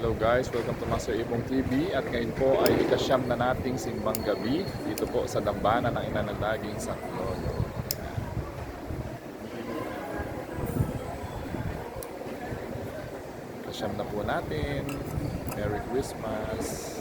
Hello guys, welcome to Master Ibong TV at ngayon po ay ikasyam na nating simbang gabi dito po sa dambana ng ina ng daging San Lolo. Ikasyam na po natin. Merry Christmas!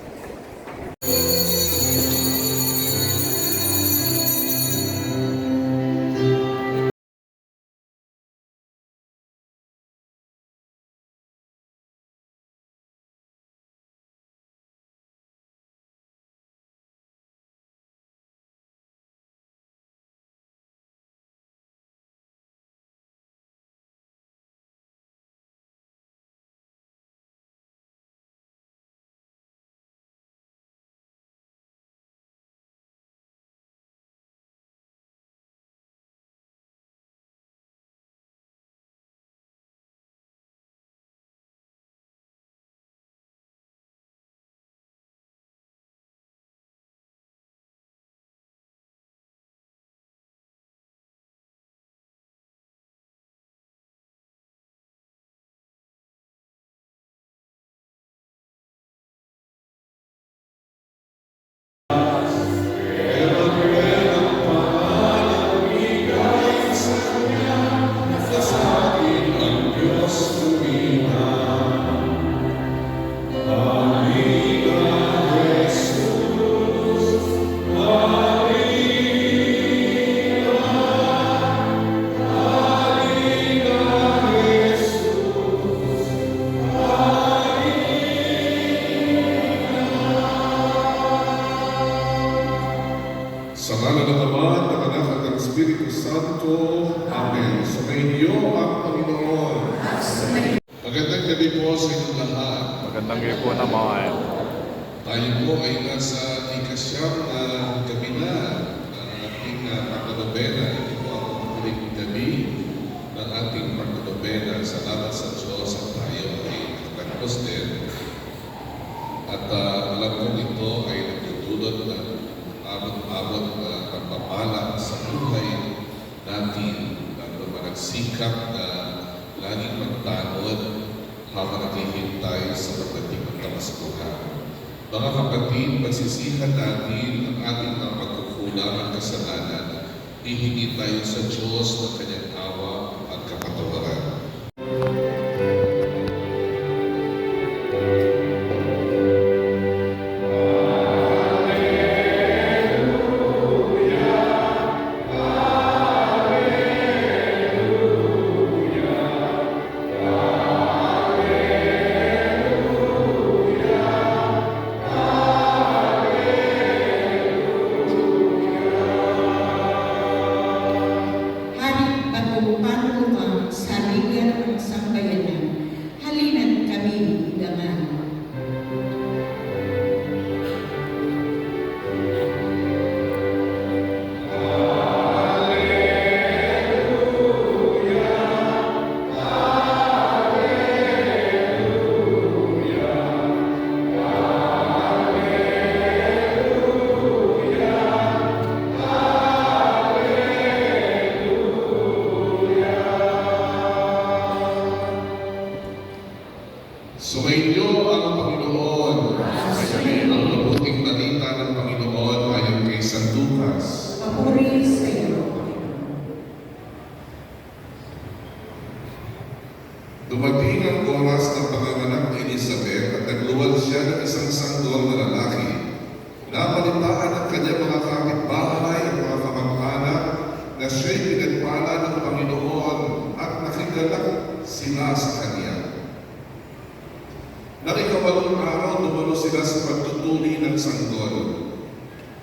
Tayo po ay nasa ikasyam na gabi na ng ating uh, pagkadobena. Ito po ang huling gabi ng ating pagkadobena. Salamat sa Diyos at tayo ay nakatagpos din. At uh, alam ko ito ay nagtutulot ng abot-abot na pagpapala sa buhay natin. Lalo na nagsikap na laging magtanod habang naghihintay sa pagdating ng Kamaskuhan. Mga kapatid, pagsisihan natin ang ating mga pagkukulang at kasalanan. Hihingi tayo sa Diyos ng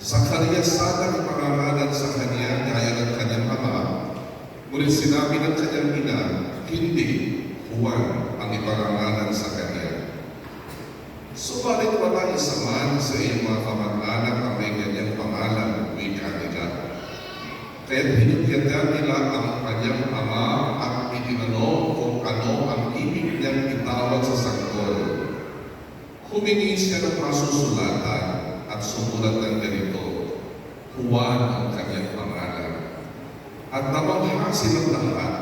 Sakarias sana ang pangangalan sa kanya gaya ng kanyang ama. Ngunit sinabi ng kanyang ina, hindi, Juan ang ipangangalan sa kanya. Subalit wala isa man sa iyong mga kamag-anak ang may ganyang pangalan, wika nila. Kaya binigyan nila ang kanyang ama at itinanong kung ano ang ibig niyang itawag sa sanggol. Humingi siya ng masusulatan at sumulat ng ganito, Juan ang kanyang pangalan. At namanghasin ng lahat,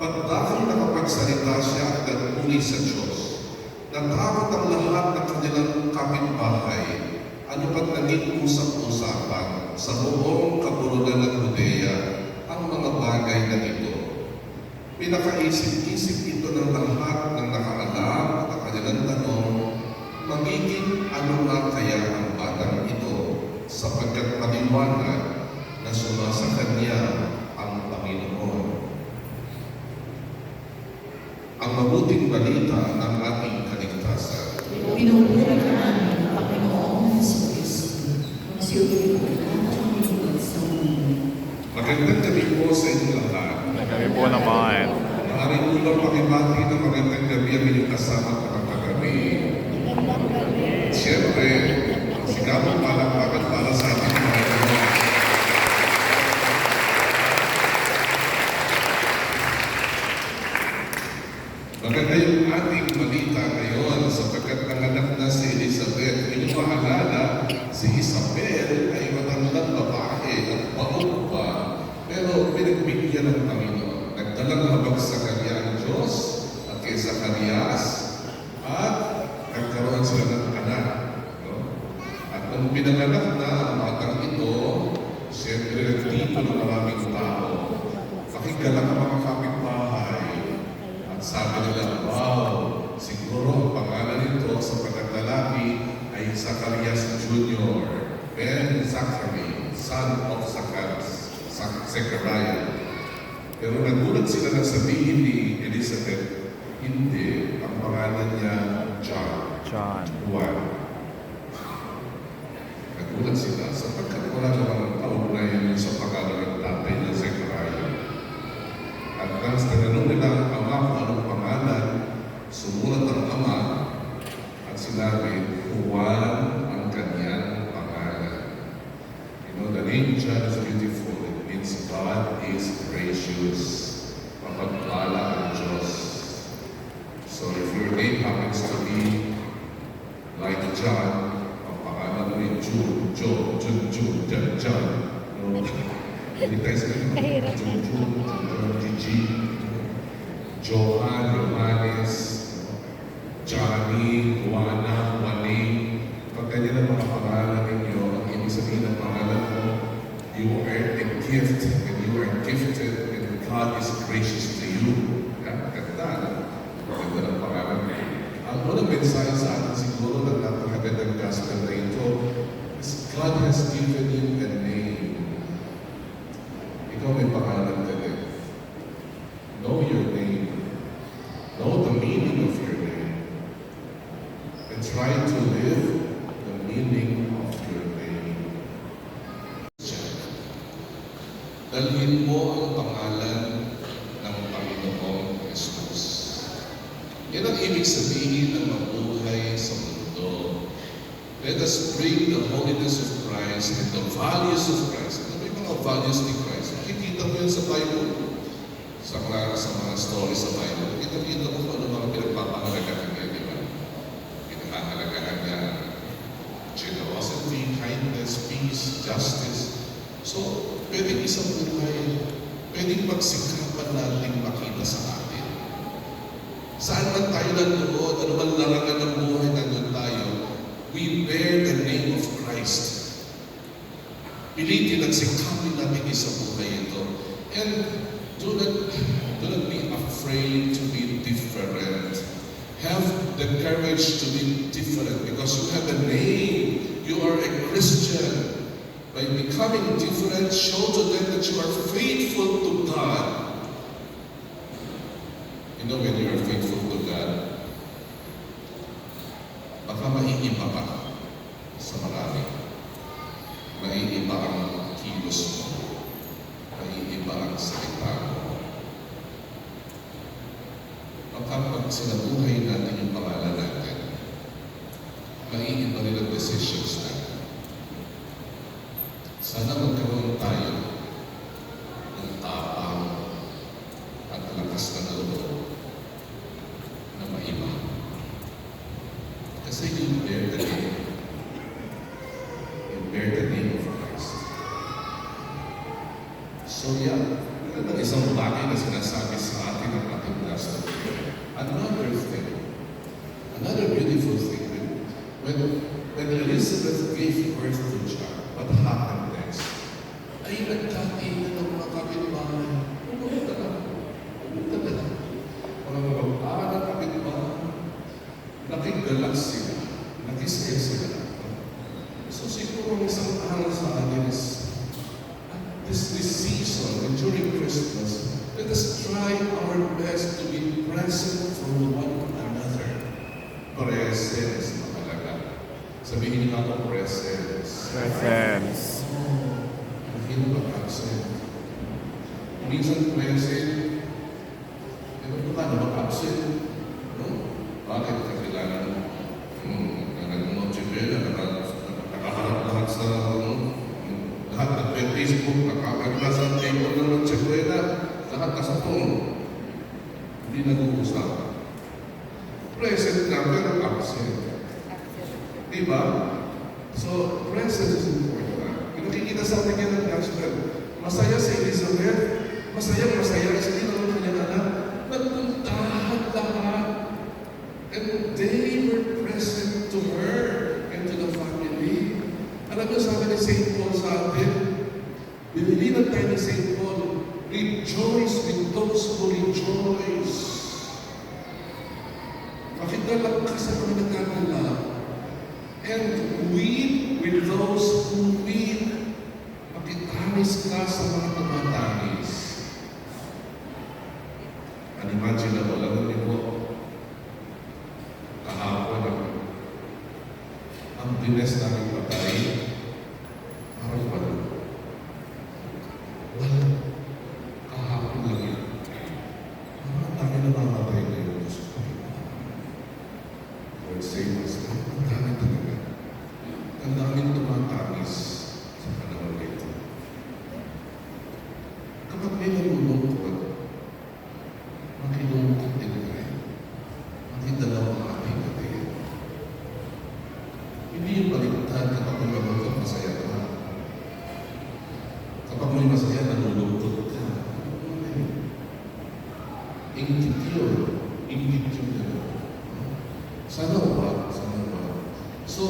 pag dahil nakapagsalita siya at nagmuli sa Diyos, Natakot ang lahat ng kanilang kapitbahay. Ano ba't naging usap-usapan sa buong kabulunan ng Judea ang mga bagay na ito? Pinakaisip-isip ito ng lahat ng nakaalam at ang kanilang tanong, magiging ano nga kaya sapagkat maliwanag na sumasa kanya ang Panginoon. Ang mabuting balita ng ating kaligtasan. Pinupuri ka namin, at ang lingkod sa mundo. Magandang gabi po sa inyong lahat. Kami po naman. Maaari po ba pakibati ng magandang gabi ang inyong kasama at mga kagabi? Siyempre, sigabong palakpakan para sa ating mga Panginoon. Maganda yung ating balita ngayon sapagkat nanganak na si Elizabeth. Inyong maalala, si Isabel ay matandang babae at baog pa. Pero pinagbigyan ng Panginoon. Nagdalang habag sa kanya ang Diyos at kay Zacarias at nagkaroon sila ng anak. No? At pinanganak na ang batang ito, siyempre nagtito ng maraming tao. Pakigalak ang mga kapitbahay. At sabi nila, wow, siguro ang pangalan nito sa pagkalalaki ay Zacarias Jr. Ben Zachary, son of Zacarias, Zac- Zechariah. Pero nagulat sila na sabihin ni Elizabeth, hindi, ang pangalan niya John. John. Juan. Nagulat sila sapagkat wala namang kaugnayan yun sa pangalan ng tatay na Zechariah. At nang tinanong nila ang ama kung anong pangalan, sumulat ang ama at sinabi, Juan ang kanyang pangalan. You know, the name John is beautiful. It means God is gracious. Mapagpala ang Diyos. So if your name happens to be like John, ang pangalan mo rin June, Joe, June, June, John, John. No? Hindi tayo sa June, June, June, John, Gigi, Johan, Johannes, Johnny, Juana, Juani. Pag ganyan ang mga pangalan ninyo, ang ibig sabihin ng pangalan mo, you are a gift and you are gifted and God is gracious to you. Yan, ganda. no? Ganda ng pangalan. Ang unang mensahe sa atin siguro ng napakagandang gospel na ito is God has given you a name. Ikaw may pangalan ka din. Know your name. Know the meaning of your name. And try to live the meaning of your name. Dalhin mo ang pangalan ng Panginoong Jesus. Yan ang ibig sabihin ng mabuhay sa mundo. Let us bring the holiness of Christ and the values of Christ. Ano yung mga values ni Christ? Makikita mo yan sa Bible. Sa mga, sa mga stories sa Bible. Kita-kita mo kung ano mga pinagpapangalagahan niya, di ba? Pinagpapangalagahan niya generosity, kindness, peace, justice. So, pwedeng isang buhay, pwedeng pagsikapan natin makita sa atin. Saan man tayo nandoon, ano man larangan ng buhay nandun tayo, we bear the name of Christ. Pilitin at sikapin natin sa buhay ito. And do not, do not be afraid to be different. Have the courage to be different because you have a name. You are a Christian. By becoming different, show to them that you are faithful to God. You know, when you are faithful to God, baka maiiba ka sa marami. Maiiba ang kilos mo. Maiiba ang salita mo. Baka pag sinabuhay natin yung pangalan natin, maiiba rin ang decisions natin. Sana magkaroon tayo ng tapang at lakas na loob na maiba. Kasi you bear the name. You bear the name of Christ. So yeah, yun ang isang bagay na sinasabi sa atin ng ating pastor. Another thing, another beautiful thing when, when Elizabeth gave birth to John, what happened next? Ay nagkatingin ng mga kapitbahay. Pumunta na. Pumunta na. Mga mga na kapitbahay. Nakigalak sila. Nakisaya sila. So siguro ang isang aral sa atin is at this, this season and during Christmas, let us try our best to be present for one another. Presence mahalaga. Sabihin niyo ako presence. Presence. Mahirap mag-absent. Minsan present, kung paano mag-absent? No? Bakit? nag-Facebook, nakakagla sa table ng noche bella, lahat nasa phone. Hindi nag-uusap. Present ka, pero absent. Di ba? So, presence is important. Yung nakikita sa atin yan ng gospel, masaya si Elizabeth, masaya, masaya, kasi hindi naman kanyang anak, nagpuntahan lahat. And they were present to her and to the family. Alam mo, sabi ni St. Paul sa atin, Bibili tayo ni St. Paul, rejoice with those who rejoice. Makigalak ka sa mga nagkagalak. And weep with those who weep. Makitanis ka sa mga tumatanis. Unimaginable, alam niyo po, kahapon ang ang bines namin patay, parang wala. Wala. Kahapon lang yun. Parang tayo namamatay ngayon sa Panginoon. Lord save us. Ang dami talaga. Ang daming tumatamis sa panahon nito. Kapag may nalulungkot, makilungkot din kayo. Makidalawa ang ating katingin. Hindi yung baligtad kapag may malungkot, masaya ka. Kapag may masaya, nalulungkot ka. Ano yun? Ingit yun. Ingit yun gano'n. Sana ba? Sana ba? So,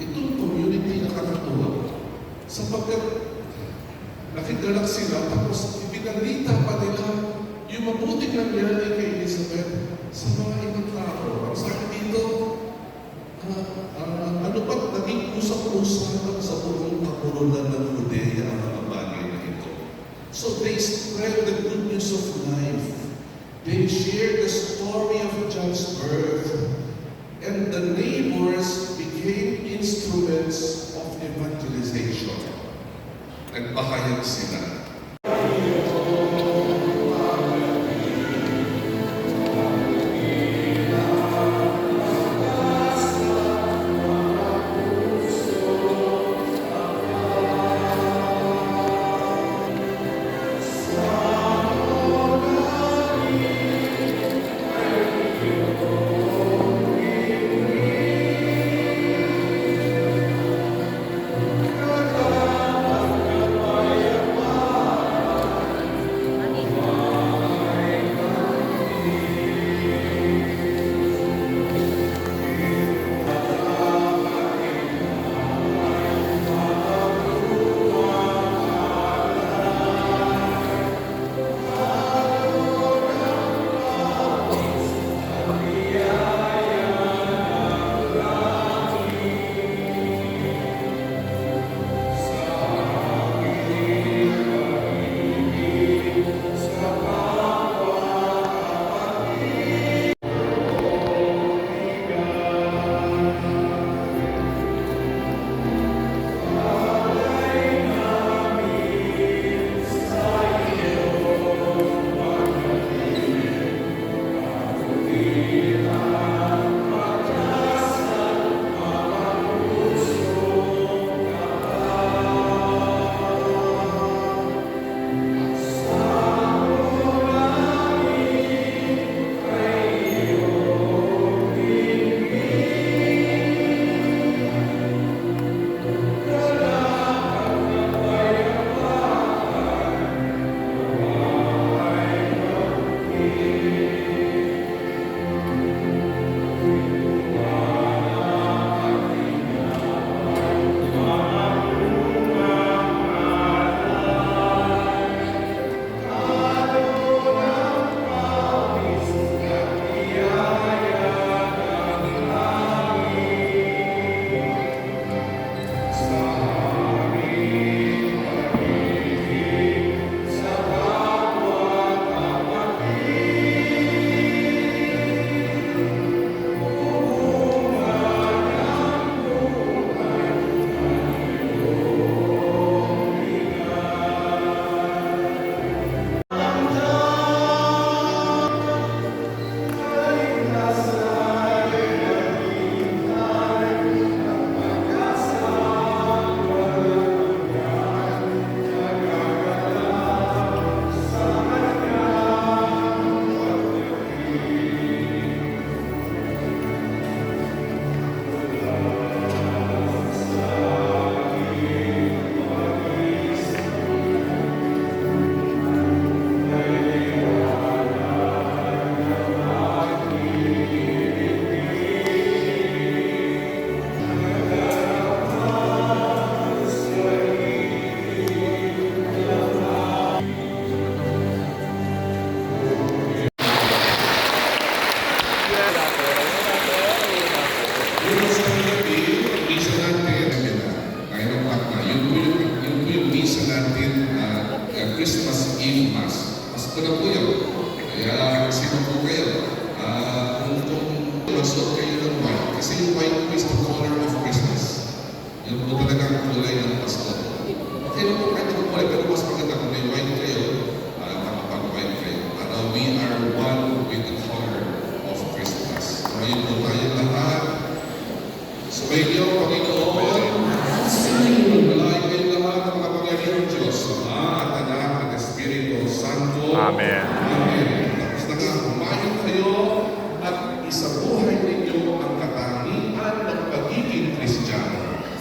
itong community nakakatuwa sapagkat nakigalak sila tapos ipinalita pa nila yung mabuting nangyari kay Elizabeth sa mga ibang tao. Ang sabi dito, ah, ah, ano pa naging usap-usapan sa buong kapulunan ng Judea ang mga bagay na ito. So they spread the good news of life. They shared the story of John's birth. And the neighbors became instruments of evangelization. Nagpahayag sila.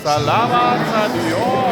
Salamat sa Diyos!